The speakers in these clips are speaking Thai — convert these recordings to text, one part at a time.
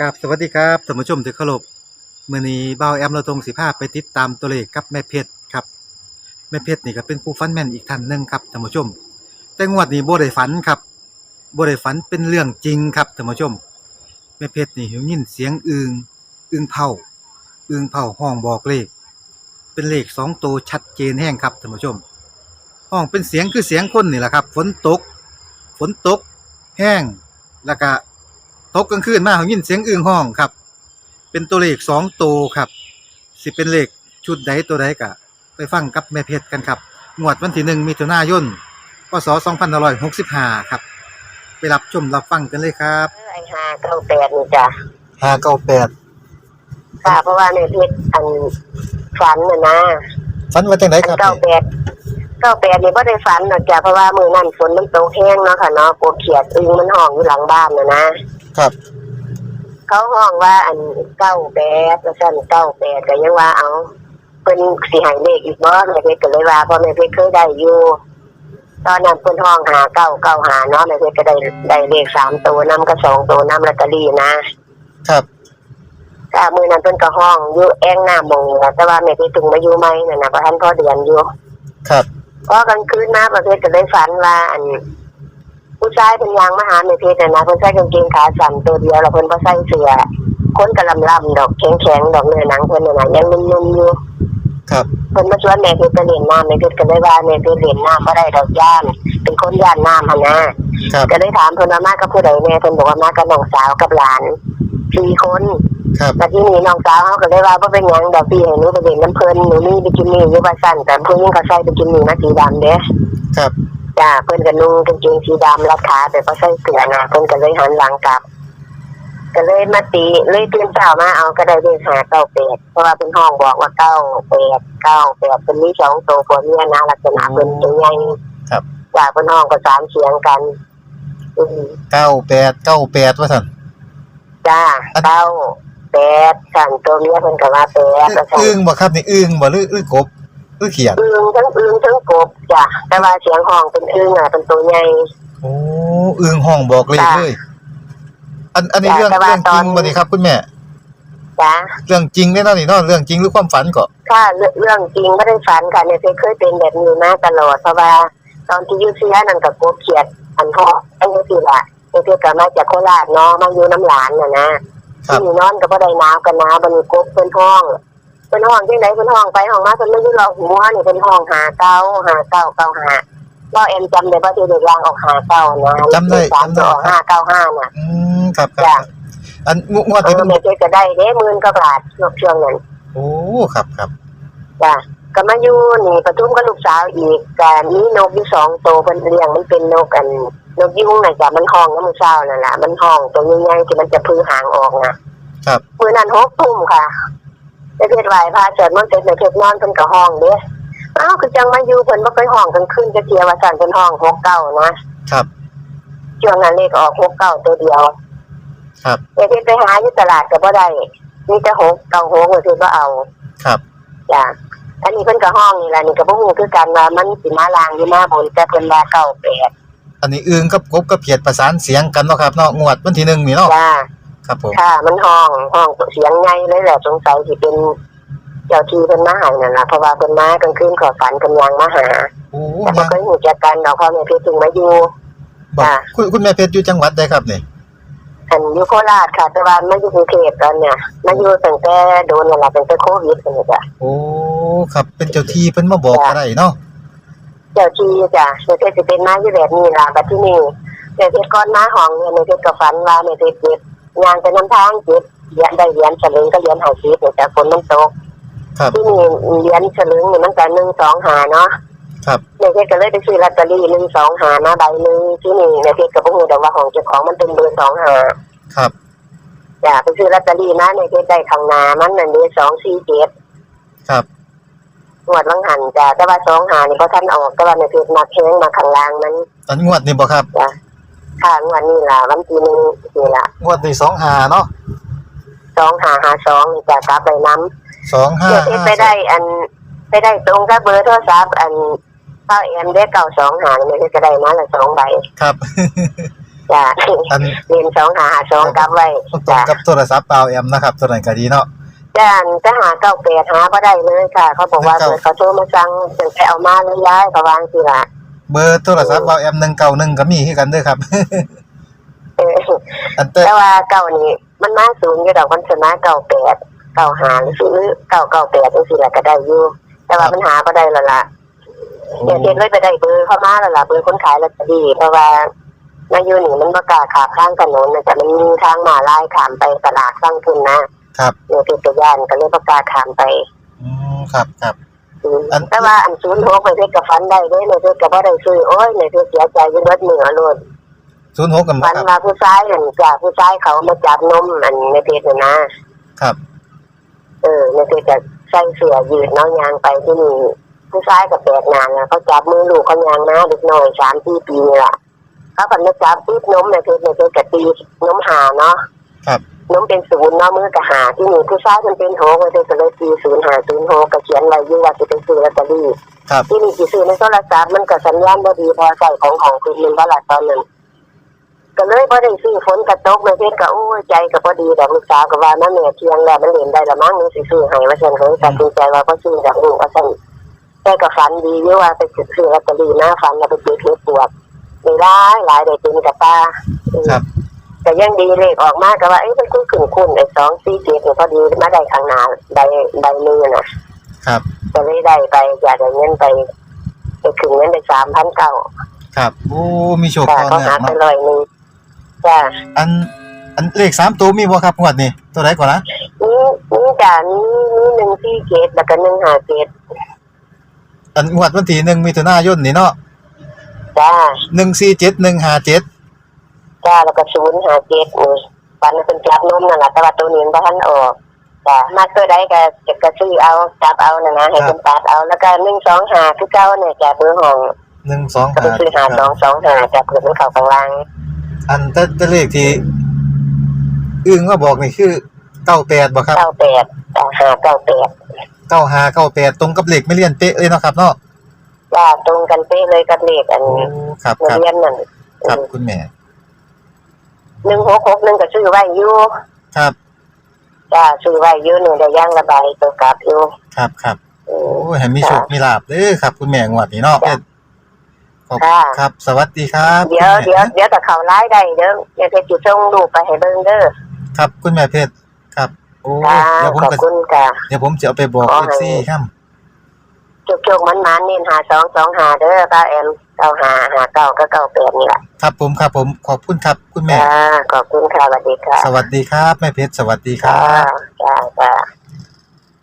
กับสวัสดีครับท่านผู้ชมที่เคารพมื้อนี้บ่าแอมเราตรงสิพาพไปติดตามตัวเลขกับแม่เพชรครับ แม่เพชรนี่ก็เป็นผู้ฝันแม่นอีกท่านหนึ่งครับท่านผู้ชม แต่งวดนี้บ่ได้ฝันครับบ่ได้ฝันเป็นเรื่องจริงครับท่านผู้ชม แม่เพชรนี่ได้ยินเสียงอึงอึงเผาอึงเผาห้องบอกเลข เป็นเลขสองตัวชัดเจนแห้งครับท่านผู้ชม ห้องเป็นเสียงคือเสียงคนนี่แหละครับ ฝนตก ฝนตก แห้งแล้วก็ ตกกลางคืนมาเขายินเสียงอึ่งห้องครับ เป็นตัวเลขสองตัวครับ สิเป็นเลขชุดใดตัวใดกะ ไปฟังกับแม่เพชรกันครับงวดวันที่หนึ่งมิถุนายนพศสองพันหกสิบห้าครับ ไปรับชมรับฟังกันเลยครับเออไอ้ห้าเก้าแปดนี่จ้ะห้าเก้าแปดค่ะเพราะว่าในเพชรอันฝันน่ะนะฝันว่าจังไดอันครับเก้าแปด เก้าแปดนี่ก็ได้ฝันหรอกจ้ะเพราะว่ามือนั่นฝนมันตกแห้งเนาะค่ะเนาะปวดเขียดอึงมันห้องอยู่หลังบ้านน่ะนะครับ เขาห้องว่าอันเก้าแปดแล้วสั่นเก้าแปดก็ยังว่าเอาเป็นสีหายเลขอีกบ่แม่เพชรก็เลยว่าเพราะแม่เพชรเคยได้อยู่ตอนนั้นเพิ่นห้องหาเก้าเก้าหาเนาะแม่เพชรก็ได้ได้เลขสามตัวนำก็สองตัวนำลอตเตอรี่นะครับค่ะมือนั้นเพิ่นก็ห้องอยู่แองหน้ามงนี่ล่ะแต่ว่าแม่พี่ถึงมาอยู่ใหม่นั่นน่ะบ่ทันพอเดือนอยู่ครับ พอกลางคืนมาประเภทก็ได้ฝันว่าอัน ผู้ชายเป็นยางมาหาแม่เพชรน่ะนะเพิ่นใส่กางเกงขาสั้นตัวเดียวแล้วเพิ่นบ่ใส่เสื้อคนกะลำลำดอกแข็งๆดอกเนื้อหนังเพิ่นน่ะนะยังนุ่มๆอยู่ครับเพิ่นมาชวนแม่เพชรไปเล่นน้ำแม่เพชรก็เลยว่าแม่เพชรเล่นน้ำบ่ได้ดอกย่านเป็นคนย่านน้ำหั่นนะครับก็เลยถามเพิ่นว่ามากับผู้ใดแม่เพิ่นบอกว่ามากับน้องสาวกับหลานสี่คน ครับแต่ที่นี่น้องสาวเขาก็เลยว่าบ่เป็นหยังดอกพี่ให้หนูไปเล่นน้ำเพลินหนูมีบิกินี่อยู่ว่าสั่นแต่ผู้หญิงก็ใส่บิกินี่มาสีดำเด้ครับจ้าเพิ่นก็นุ่งกางเกงสีดำรัดขาแต่บ่ใส่เสื้อนะเพิ่นก็เลยหันหลังกลับ ก็เลยมาตีเลยตื่นเช้ามาเอาก็ได้เลขหาเก้าแปดเพราะว่าเป็นห้องบอกว่าเก้าแปดเก้าแปดเป็นมีสองตัวผัวเมียนะลักษณะเพิ่นตัวใหญ่ครับ จ้าเพิ่นห้องก็สามเสียงกัน อืมเก้าแปดเก้าแปดว่าสั่นจ้าเก้าแปดสั่นตัวเมียเพิ่นก็ว่าแปดแล้วสั่นอึ้งบ่ครับนี่อึ้งบ่หรืออึ้งกบอึ้งเขียดอึงทั้งอึงทั้งกบจ้ะแต่ว่าเสียงห้องเป็นอึงอะเป็นตัวใหญ่โอ้อึ้งห้องบอกเลขเลยอันอันนี้จ้ะเรื่องแต่ว่าเรื่องจริงตอนบ่นี่ครับคุณแม่จ้ะเรื่องจริงแน่นอนนี่เนาะเรื่องจริงหรือความฝันก็ถ้าเรื่องเรื่องจริงไม่ได้ฝันค่ะเนี่ยเคยเป็นแบบนี้มาตลอดเพราะว่าตอนที่อยูเซียนั่นกับกบเขียดอันพ่ออันนี้สิละเนี่ยเคยกลับมาจากโคราชเนาะมาอยู่น้ำหลานน่ะนะ ครับที่นี่นอนกับบ่ได้หนาวกันหนาวบัดนกบเป็นห้องเป็นห้องที่ไหนเป็นห้องไปห้องมาเป็นไม่ได้รอหัวนี่เป็นห้องหาเก้าหาเก้าเก้าหาก็เอ็มจำได้ว่าที่เด็กลางออกหาเก้านะจำได้สามจำได้ตัวออกห้าเก้าห้าน่ะอืมครับครับจ้ะอันงวงวดเอที่อมันแม่เคยจะได้เด้หมื่นก็บาทช่วงช่วงนั้นโอ้ครับครับจ้ะก็มาอยู่นี่ปทุมกับลูกสาวอีกแต่มีนกอยู่สองตัวเพิ่นเลี้ยงมันเป็นนกอัน นกยุงน่ะจ้ะมันห้องน้ำมือเช้านั่นแหละมันห้องตัวใหญ่ๆที่มันจะพื้หางออกนะครับ มือนั้นหกทุ่มค่ะจะเพชรไหวพาเสร็จมันเสร็จในเพชรนอนเพิ่นก็ห้องเด้อ้าวคือจังมาอยู่เพิ่นบ่เคยห้องกลางคืนจะเทียว่าสั่นเพิ่นห้องหกเก้านะครับช่วงนั้นเลขออกหกเก้าตัวเดียว ครับแต่เพชรไปหาอยู่ตลาดก็บ่ได้มีแต่หกเก้าหกเลยเพชรบ่เอาครับจ้ะอันนี้เพิ่นก็ห้องนี่แหละนี่ก็บ่ฮู้คือกันว่ามันสิมาลางหรือมาบนแต่เพิ่นว่าเก้าแปด อันนี้อึ้งกับกบกับเขียดประสานเสียงกันเนาะครับเนาะงวดวันที่หนึ่งนี่เนาะจ้าครับผมค่ะ มันห้องห้องเสียงใหญ่เลยแหละสงสัยสิเป็น เจ้าที่เพิ่นมาหานั่นล่ะเพราะว่าเพิ่นมากลางคืนขอฝันกำลังมาหาโอ้แต่บ่ยังเคยฮู้จักกันดอกพ่อแม่เพิ่นถึงมาอยู่ บอกจ้ะคุณคุณแม่เพชรอยู่จังหวัดใดครับนี่อันอยู่โคราชค่ะแต่ว่ามาอยู่กรุงเทพตอนเนี่ยมาอยู่ตั้งแต่โดนนั่นล่ะตั้งแต่โควิดนั่นน่ะจ้ะโอ้ครับเป็นเจ้าที่เพิ่นมาบอกจ้ะอะไรเนาะเจ้าที่จ้ะแม่เพชรสิเป็นมาอยู่แบบนี้ล่ะบัดที่นี่แม่เพชรก่อนมาห้องเนี่ยแม่เพชรก็ฝันว่าแม่เพชรเจ็บงานไปนำทางเจ็บเหรียญได้เหรียญสลึงก็เหรียญหาสิบเนี่ยแต่ฝนมันตกครับที่นี่เหรียญสลึงนี่มันก็หนึ่งสองหาเนาะครับแม่เพชรก็เลยไปซื้อลอตเตอรี่หนึ่งสองหามาใบหนึ่งที่นี่แม่เพชรก็บ่ฮู้ดอกว่าของเจ้าของมันเป็นเบอร์สองหาครับจ้ะไปซื้อลอตเตอรี่มาแม่เพชรได้ข้างหน้ามันนั่นเด้สองสี่เจ็ดครับ งวดวังหันจ้ะแต่ว่าสองหานี่เพราะท่านออกแต่ว่าแม่เพชรมาแข้งมาข้างล่างนั้นอันงวดนี่บ่ครับค่ะงวดนี้ล่ะวันที่หนึ่งนี่ล่ะงวดนี่สองหาเนาะสองหาหาสองนี่จ้ะกลับไปน้ำสองห้าเดี๋ยวที่ไปได้อันไปได้ตรงกับเบอร์โทรศัพท์อันเก้าเอ็มได้เก้าสองหางเนี่ยที่จะได้มาละสองใบครับจ้ะอันเรียนสองหาหาสองกลับไว้ตรงจ้ะกับโทรศัพท์เบาแอมนะครับตัวนั้นก็ดีเนาะ จ้ะจะหาเก้าแปดหาก็ได้เลยค่ะ เขาบอกว่าเก้าเปิดเขาโทรมาสั่งจะไปเอามาเลยย้ายเขาวางสิละเบอร์โทรศัพท์เบาแอม191ก็มีคือกันเด้อครับเอออันแต่แต่ว่าเก้านี่มันมาศูนย์อยู่ดอกมันชนะเก้าแปดเก้าหาหรือซื้อเก้าเก้าแปดจังสิละก็ได้อยู่แต่ว่ามันหาก็ได้และล่ะเดี๋ยวเช็ดไว้ไปได้เบอร์เข้ามาและล่ะเบอร์คนขายลอตเตอรี่เพราะว่านายูนี่มันประกล้าศขาข้างถนนนะแต่มันมีทางมาลายขามไปตลาดสร้างขึ้นนะ ครับเนี่ยเป็นตัวย่านก็เลยประกล้าศขามไปอืมครับครับ อืมอัน แต่ว่าอันศูนย์หกในเพชรกับฟันได้เด้ในเพชรกับว่าได้ซื้อโอ้ยในเพชรเสียใจอยิ่งรถเหนือโลด06กันบ่ฟันครับมาผู้ชายอันจากผู้ชายเขามาจับนมอันในเพชรน่ะนะครับ เออในเพชรจะใส่เสื้อยืดเน้องยางไปที่นี่ผู้ชายกับแปลกหนานเขาจับมือลูกเขายางนะเด็กน้อยสามสี่ปีนี่แหละเขาผันมาจับปุ๊บนมในเพชรในเพชรกะตีนมหาเนาะครับ นมเป็นศูนย์เนาะมือกะหาที่นี่ผู้ชายมันเป็นหกในเพชรก็เลยตีศูนย์หาศูนย์หกกะเขียนไว้อยี่ว่าจะเป็นซื้อลอตเตอรี่ครับที่นี่กี่ซื้อในโทรศัพท์มันก็สัญญาณบ่ดีพอใส่ของของคุณมันบ่ละตอนนั้นก็เลยบ่ได้ซื้อฝนกระตกมาเฮ็ดก็โอ้ยใจก็บ่ดีดอกลูกสาวก็ว่าน้าแม่เที่ยงแล้วมันเล่นได้ละมั้งนี่สิซื้อให้ว่าซั่นเลยตัดสินใจว่าบ่ซื้อดอกลูกว่าซั่นแต่ก็ฝันดีอยู่ว่าไปซื้อลอตเตอรี่หน้าฝันแล้วไปเก็บเห็ดปวกได้หลายหลายได้เต็มกระตาอืมครับ แต่ยังดีเลขออกมาก็ว่าเอ้ยมันคุ้นคุ้นคุ้นไอ้2 4 7นี่พอดีมาได้ข้างหน้าได้ได้มือน่ะ ครับก็เลยได้ไปอยากได้เงินไปไปถึงเงินได้สามพันเก้าครับโอ้มีโชคจ้าต่อเขาเนื่อหางไปเนาะร้อยหนึ่งจ้าอันอันเลขสามตัวมีบ่ครับงวดนี้ตัวไหนก่อนนะนี่นี่จ้านี่นี่หนึ่งที่เกตแล้วก็หนึ่งหาเกตอันงวดวันที่1มิถุนายนนี่เนาะจ้า147157จ้าแล้วก็ศูนย์หาเกตนี่ปันเป็นจับนมนั่นแหละแต่ว่าตัวนี้มันบ่ทันออกจ้ามาตัวใดก็จะกระซื้อเอาจับเอานะนะให้เป็นตัดเอาแล้วก็หนึ่งสองหาคือเก้าเนี่ยจ้าเบอร์ห้อง1ก็ไปซื้อหาสองสองหาจ้าเผื่อมันเข้าข้างล่างอันแต่แต่เลขที่อึ้งว่าบอกนี่คือ98บ่ครับเก้าแปดจ้าหาเก้าแปด9598ตรงกับเลขไม่เลียนเป๊ะเลยเนาะครับเนาะจ้าตรงกันเป๊ะเลยกับเลขอันโอ้ครับนัคกรับเรียนนั่นครับคุณแม่ หนึ่งหกหกหนึ่งก็ซื้อไว้อยู่ครับจ้าซื้อไว้อยู่หนึ่งได้ย่างระบายตัวกลับอยู่ครับครับอืมโอ้ยให้มีโชคมีลาบเด้อครับ คุณแม่งวดนี้เนาะจ้ะขอบค่ะครับ สวัสดีครับ เดี๋ยวคุณเดี๋ยวแม่เดี๋ยวแต่เขาไล่ได้เด้อเดี๋ยวจะจิส่งลูกไปให้เบิ่งเด้อครับคุณแม่เพชรครับ โอ้จ้าเดี๋ยวผมขอบก็คุณค่ะเดี๋ยวผมจะเอาไปบอกขอให้ FC ครับ จุกจุกมันมันๆเน้นหาสองสองหาเด้อป้าแอมเก้าหาหาเก้าก็เก้าแปดนี่แหละครับผมครับผมขอบคุณครับคุณแม่ จ้าขอบคุณค่ะสวัสดีค่ะสวัสดีครับแม่เพชรสวัสดีครัจ้าบจ้าจ้า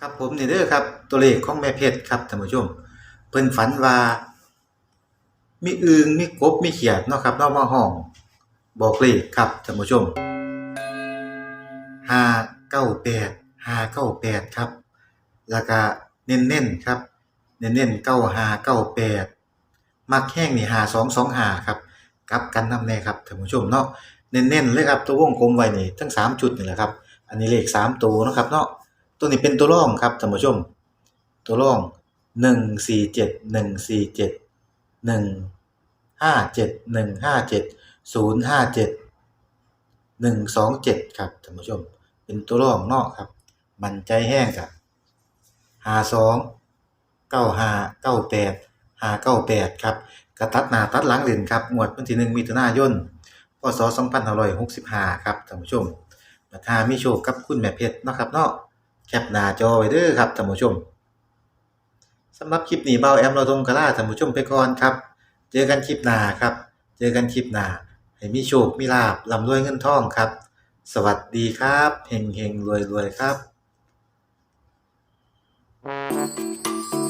ครับผมนี่เด้อครับ ตัวเลขของแม่เพชรครับท่านผู้ชม เพิ่นฝันว่า มีอึงมีกบมีเขียดเนาะครับเนาะมาห้อง บอกเลขครับท่านผู้ชม598 598ครับ แล้วก็เน้นๆครับ เน้นๆ9598มักแห้งนี่5225ครับกลับกันนำแน่ครับท่านผู้ชมเนาะเน้นๆเลยครับตัววงกลมไว้นี่ทั้งสามจุดนี่แหละครับ อันนี้เลขสามตัวนะครับเนาะตัวนี้เป็นตัวร่องครับท่านผู้ชม ตัวร่องหนึ่งสี่เจ็ดหนึ่งสี่เจ็ดหนึ่งห้าเจ็ดหนึ่งห้าเจ็ดศูนย์ห้าเจ็ดหนึ่งสองเจ็ดครับท่านผู้ชม เป็นตัวร่องเนาะครับ มันใจแห้งครับหาสอง เก้าห้าเก้าแปดหาเก้าแปดครับกระตัดหน้าตัดหลังเหรียญครับงวดวันที่หนึ่งมิถุนายนพศสองพันห้าร้อยหกสิบห้าครับท่านผู้ชมราคามีโชคกับคุณแม่เพชรนะครับเนาะแคปหน้าจอไว้เด้อครับท่านผู้ชมสำหรับคลิปนี้เบาแอมเราทงกะลาท่านผู้ชมไปก่อนครับ เจอกันคลิปหน้าครับ เจอกันคลิปหน้าให้มีโชคมีลาบร่ำรวยเงินทองครับ สวัสดีครับเฮงเฮงรวยรวยครับ Thank